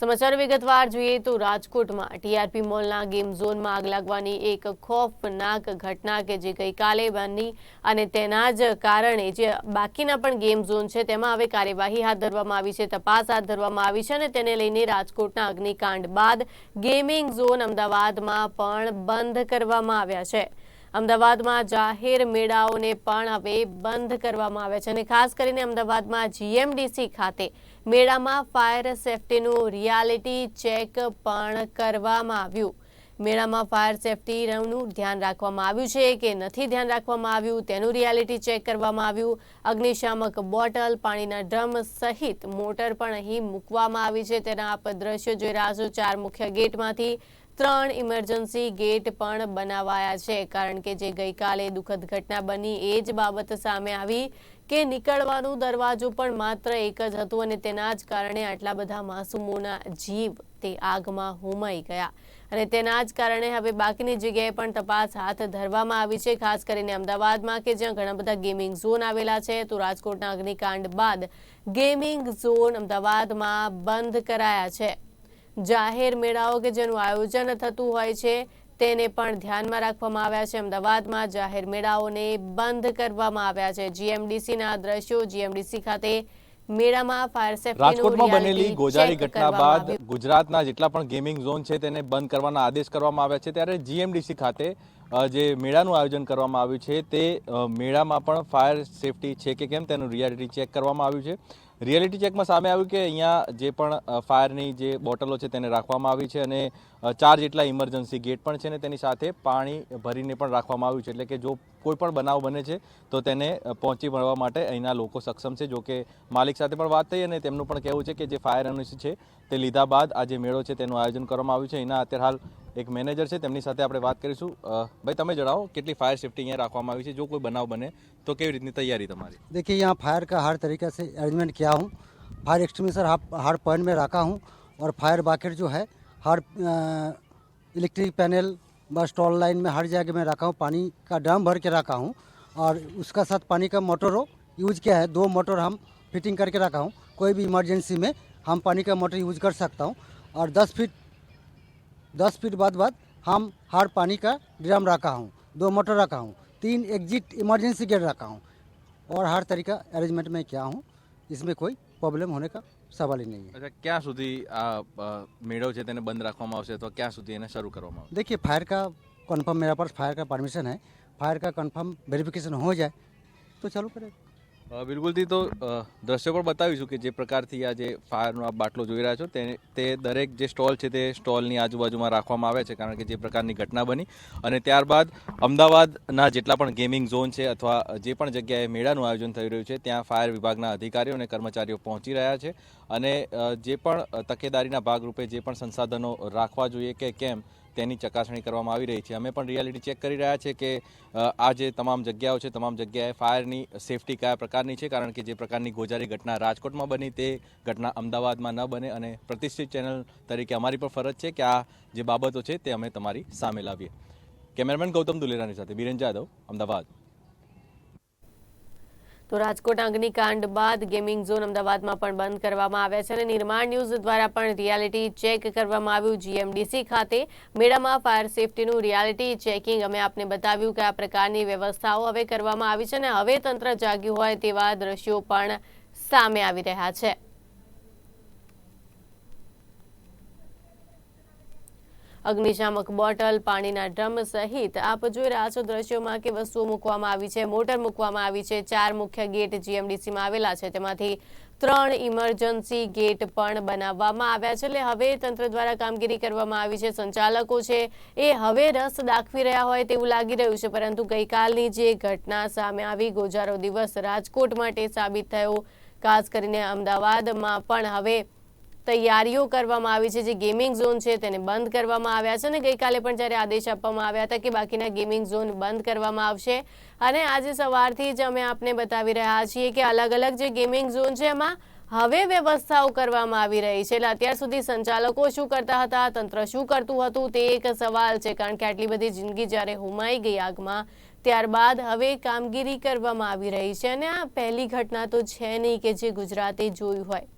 સમાચાર વિગતવાર જોઈએ તો રાજકોટમાં ટીઆરપી મોલના ગેમ ઝોનમાં આગ લાગવાની એક ખોફનાક ઘટના કે જે ગઈકાલે બની અને તેના જ કારણે જે બાકીના પણ ગેમ ઝોન છે, તેમાં હવે કાર્યવાહી હાથ ધરવામાં આવી છે, તપાસ હાથ ધરવામાં આવી છે અને તેને લઈને રાજકોટના અગ્નિકાંડ બાદ ગેમિંગ ઝોન અમદાવાદમાં પણ બંધ કરવામાં આવ્યા છે. અમદાવાદમાં જાહેર મેળાઓને પણ હવે બંધ કરવામાં આવ્યા છે અને ખાસ કરીને અમદાવાદમાં જીએમડીસી ખાતે મેળામાં ફાયર સેફટીનું રિયાલિટી ચેક પણ કરવામાં આવ્યું. મેળામાં ફાયર સેફટીનું ધ્યાન રાખવામાં આવ્યું છે કે નથી ધ્યાન રાખવામાં આવ્યું તેનું રિયાલિટી ચેક કરવામાં આવ્યું. અગ્નિશામક બોટલ, પાણીના ડ્રમ સહિત મોટર પણ અહીં મૂકવામાં આવી છે. તેના આપ દ્રશ્યો જોઈ રહ્યા છો. ચાર મુખ્ય ગેટમાંથી ત્રણ ઇમરજન્સી ગેટ પણ બનાવાયા છે. કારણ કે જે ગઈકાલે દુઃખદ ઘટના બની એ જ બાબત સામે આવી કે નીકળવાનો દરવાજો પણ માત્ર એક જ હતું અને તેના જ કારણે આટલા બધા માસૂમોના જીવ તે આગમાં હોમાઈ ગયા. અને તેના જ કારણે હવે બાકીની જગ્યાએ પણ તપાસ હાથ ધરવામાં આવી છે. ખાસ કરીને અમદાવાદમાં કે જ્યાં ઘણા બધા ગેમિંગ ઝોન આવેલા છે, તો રાજકોટના અગ્નિકાંડ બાદ ગેમિંગ ઝોન અમદાવાદમાં બંધ કરાયા છે. જાહેર મેળાઓ કે જેનું આયોજન થતું હોય છે, તેને પણ ધ્યાનમાં રાખવામાં આવ્યા છે. અમદાવાદમાં જાહેર મેળાઓને બંધ કરવામાં આવ્યા છે. જીએમડીસીના દ્રશ્યો જીએમડીસી ખાતે મેળામાં ફાયર સેફ્ટી રાજકોટમાં બનેલી ગોજારી ઘટના બાદ ગુજરાતના જેટલા પણ ગેમિંગ ઝોન છે તેને બંધ કરવાના આદેશ કરવામાં આવ્યા છે. ત્યારે જીએમડીસી ખાતે જે મેળાનું આયોજન કરવામાં આવ્યું છે તે મેળામાં પણ ફાયર સેફટી છે કે કેમ તેનું રિયાલિટી ચેક કરવામાં આવ્યું છે. રિયાલિટી ચેકમાં સામે આવ્યું કે અહીંયા જે પણ ફાયરની જે બોટલો છે તેને રાખવામાં આવી છે અને ચાર જેટલા ઇમરજન્સી ગેટ પણ છે ને તેની સાથે પાણી ભરીને પણ રાખવામાં આવ્યું છે. એટલે કે જો કોઈ પણ બનાવ બને છે તો તેને અ, પહોંચી વળવા માટે અહીંના લોકો સક્ષમ છે જો કે માલિક સાથે પણ વાત થઈ અને તેમનું પણ કહેવું છે કે જે ફાયર એનઓસી છે તે લીધા બાદ આ જે મેળો છે તેનું આયોજન કરવામાં આવ્યું છે એના અત્યારે હાલ એક મેનેજર છે તેમની સાથે આપણે વાત કરીશું અ, ભાઈ તમે જણાવો કેટલી ફાયર સેફટી અહીંયા રાખવામાં આવી છે જો કોઈ બનાવ બને તો કેવી રીતની તૈયારી તમારી देखिए यहाँ फायर का हर तरीके से अरेंजमेंट किया हूँ फायर एक्सटिंग्विशर हर पॉइंट में रखा हूँ और फायर बाकेट जो है हर इलेक्ट्रिक पैनल बस स्टॉल लाइन में हर जगह में रखा हूँ, पानी का ड्रम भर के रखा हूँ और उसका साथ पानी का मोटर हो, यूज़ किया है, दो मोटर हम फिटिंग करके रखा हूँ। कोई भी इमरजेंसी में हम पानी का मोटर यूज़ कर सकता हूँ और दस फीट दस फीट बाद बाद हम हर पानी का ड्रम रखा हूँ, दो मोटर रखा हूँ, तीन एग्जिट इमरजेंसी गेट रखा हूँ और हर तरीका अरेंजमेंट में किया हूँ। इसमें कोई प्रॉब्लम होने का सवाल ही नहीं है અચ્છા ક્યાં સુધી આ અ, મેળો છે તેને બંધ રાખવામાં આવશે અથવા ક્યાં સુધી એને શરૂ કરવામાં આવશે देखिए फायर का कंफर्म मेरे पास फायर का परमिशन है फायर का कंफर्म वेरिफिकेशन हो जाए तो चालू करें અ, બિલકુલથી તો દ્રશ્ય પણ બતાવીશું કે જે પ્રકારથી આ જે ફાયરનો આ બાટલો જોઈ રહ્યા છો, તે તે દરેક જે સ્ટોલ છે તે સ્ટોલની આજુબાજુમાં રાખવામાં આવે છે, કારણ કે જે પ્રકારની ઘટના બની. અને ત્યારબાદ અમદાવાદના જેટલા પણ ગેમિંગ ઝોન છે અથવા જે પણ જગ્યાએ મેળાનું આયોજન થઈ રહ્યું છે, ત્યાં ફાયર વિભાગના અધિકારીઓ અને કર્મચારીઓ પહોંચી રહ્યા છે. અને જે પણ તકેદારીના ભાગરૂપે જે પણ સંસાધનો રાખવા જોઈએ કે કેમ તેની ચકાસણી કરવામાં આવી રહી છે. અમે પણ રિયાલિટી ચેક કરી રહ્યા છે કે આ જે તમામ જગ્યાઓ છે, તમામ જગ્યાએ ફાયરની સેફટી કયા પ્રકારની છે? કારણ કે જે પ્રકારની ગોજારી ઘટના રાજકોટમાં બની તે ઘટના અમદાવાદમાં ન બને અને પ્રતિષ્ઠિત ચેનલ તરીકે અમારી પણ ફરજ છે કે આ જે બાબતો છે તે અમે તમારી સામે લાવીએ. કેમેરામેન ગૌતમ દુલેરાની સાથે બિરેન જાદવ, અમદાવાદ. તો રાજકોટ અગ્નિકાંડ બાદ ગેમિંગ ઝોન અમદાવાદમાં પણ બંધ કરવામાં આવ્યા છે અને નિર્માણ ન્યૂઝ દ્વારા પણ રિયાલિટી ચેક કરવામાં આવ્યું. જીએમડીસી ખાતે મેળામાં ફાયર સેફટીનું રિયાલિટી ચેકિંગ અમે આપને બતાવ્યું કે આ પ્રકારની વ્યવસ્થાઓ હવે કરવામાં આવી છે અને હવે તંત્ર જાગ્યું હોય તેવા દ્રશ્યો પણ સામે આવી રહ્યા છે. અગ્નિશામક બોટલ, પાણીના ડ્રમ સહિત આપ જોઈ રહ્યા છો દ્રશ્યોમાં કે વસ્તુઓ મૂકવામાં આવી છે, મોટર મૂકવામાં આવી છે, ચાર મુખ્ય ગેટ જીએમડીસીમાં આવેલા છે. તેમાંથી ત્રણ ઇમરજન્સી ગેટ પણ બનાવવામાં આવ્યા છે. એટલે હવે તંત્ર દ્વારા કામગીરી કરવામાં આવી છે, સંચાલકો છે, એ હવે રસ દાખવી રહ્યા હોય તેવું લાગી રહ્યું છે. પરંતુ ગઈકાલની જે ઘટના સામે આવી, ગોજારો દિવસ રાજકોટ માટે સાબિત થયો. ખાસ કરીને અમદાવાદમાં પણ હવે તૈયારીઓ કરવામાં આવી છે, જે ગેમિંગ ઝોન છે તેને બંધ કરવામાં આવ્યા છે અને ગઈકાલે પણ જ્યારે આદેશ આપવામાં આવ્યા હતા કે બાકીના ગેમિંગ ઝોન બંધ કરવામાં આવશે અને આજે સવારથી જ અમે આપને બતાવી રહ્યા છીએ કે અલગ અલગ જે ગેમિંગ ઝોન છે એમાં હવે વ્યવસ્થાઓ કરવામાં આવી રહી છે. એટલે અત્યાર સુધી સંચાલકો શું કરતા હતા, તંત્ર શું કરતું હતું, તે એક સવાલ છે, કારણ કે આટલી બધી જિંદગી જ્યારે હોમાઈ ગઈ આગમાં, ત્યારબાદ હવે કામગીરી કરવામાં આવી રહી છે અને આ પહેલી ઘટના તો છે નહીં કે જે ગુજરાતે જોયું હોય.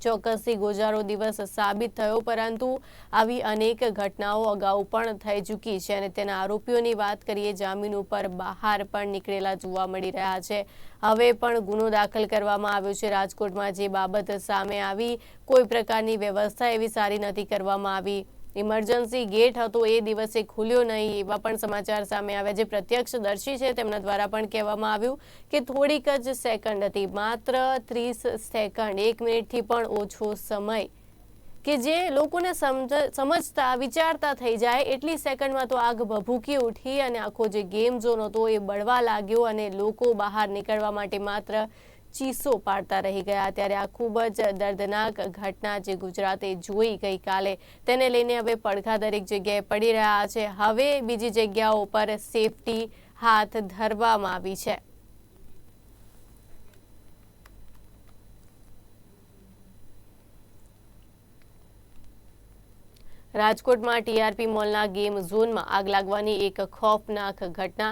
ચોક્કસથી ગોજારો દિવસ સાબિત થયો, પરંતુ આવી અનેક ઘટનાઓ અગાઉ પણ થઈ ચૂકી છે અને તેના આરોપીઓની વાત કરીએ, જામીન ઉપર બહાર પણ નીકળેલા જોવા મળી રહ્યા છે. હવે પણ ગુનો દાખલ કરવામાં આવ્યો છે. રાજકોટમાં જે બાબત સામે આવી, કોઈ પ્રકારની વ્યવસ્થા એવી સારી નથી કરવામાં આવી. ઇમરજન્સી ગેટ હતો, એ દિવસે ખુલ્યો નહીં, એવા પણ સમાચાર સામે આવ્યા જે પ્રત્યક્ષદર્શી છે, તેમના દ્વારા પણ કહેવામાં આવ્યું કે થોડીક જ સેકન્ડ હતી, માત્ર ત્રીસ સેકન્ડ, એક મિનિટથી પણ ઓછો સમય. કે જે લોકોને સમજ, સમજતા, વિચારતા થઈ જાય, એટલી સેકન્ડમાં તો આગ ભભૂકી ઉઠી અને આખો જે ગેમ ઝોન હતો, એ બળવા લાગ્યો અને લોકો બહાર નીકળવા માટે માત્ર ચીસો પાડતા રહી ગયા ત્યારે આ ખૂબ જ દર્દનાક ઘટના જે ગુજરાતે જોઈ ગઈકાલે, તેને લઈને હવે પડઘા દરેક જગ્યાએ પડી રહ્યા છે. હવે બીજી જગ્યાઓ પર સેફટી હાથ ધરવામાં આવી છે. રાજકોટમાં ટીઆરપી મોલના ગેમ ઝોનમાં આગ લાગવાની એક ખોફનાક ઘટના.